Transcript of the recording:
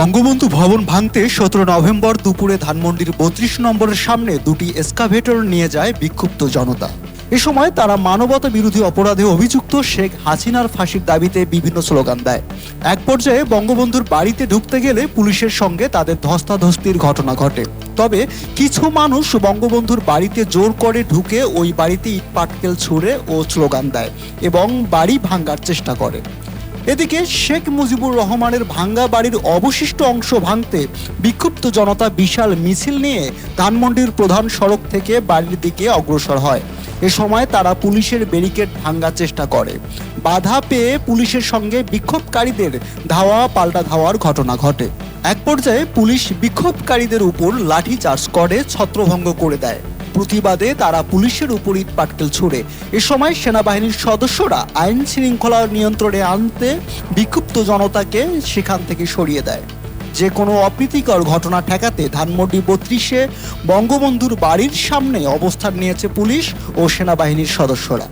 বঙ্গবন্ধু ভবন ভাঙতে সতেরো নভেম্বর দুপুরে ধানমন্ডির বত্রিশ নম্বরের সামনে দুটি এসকাভেটর নিয়ে যায় বিক্ষুব্ধ জনতা। এ সময় তারা মানবতা বিরোধী অপরাধে অভিযুক্ত শেখ হাসিনার ফাঁসির দাবিতে বিভিন্ন স্লোগান দেয়। এক পর্যায়ে বঙ্গবন্ধুর বাড়িতে ঢুকতে গেলে পুলিশের সঙ্গে তাদের ধস্তাধস্তির ঘটনা ঘটে। তবে কিছু মানুষ বঙ্গবন্ধুর বাড়িতে জোর করে ঢুকে ওই বাড়িতে ইট পাটকেল ছুঁড়ে ও স্লোগান দেয় এবং বাড়ি ভাঙ্গার চেষ্টা করে। এদিকে শেখ মুজিবুর রহমানের ভাঙ্গা বাড়ির অবশিষ্ট অংশ ভাঙতে বিক্ষুব্ধ জনতা বিশাল মিছিল নিয়ে ধানমন্ডির প্রধান সড়ক থেকে বাড়ির দিকে অগ্রসর হয়। এ সময় তারা পুলিশের ব্যারিকেড ভাঙ্গার চেষ্টা করে। বাধা পেয়ে পুলিশের সঙ্গে বিক্ষোভকারীদের ধাওয়া পাল্টা ধাওয়ার ঘটনা ঘটে। এক পর্যায়ে পুলিশ বিক্ষোভকারীদের উপর লাঠি চার্জ করে ছত্রভঙ্গ করে দেয়। প্রতিবাদে তারা পুলিশের উপর ইট পাটকেল ছুড়ে। এ সময় সেনাবাহিনীর সদস্যরা আইন শৃঙ্খলা নিয়ন্ত্রণে আনতে বিক্ষুব্ধ জনতাকে সেখান থেকে সরিয়ে দেয়। যে কোনো অপ্রীতিকর ঘটনা ঠেকাতে ধানমন্ডি বত্রিশে বঙ্গবন্ধুর বাড়ির সামনে অবস্থান নিয়েছে পুলিশ ও সেনাবাহিনীর সদস্যরা।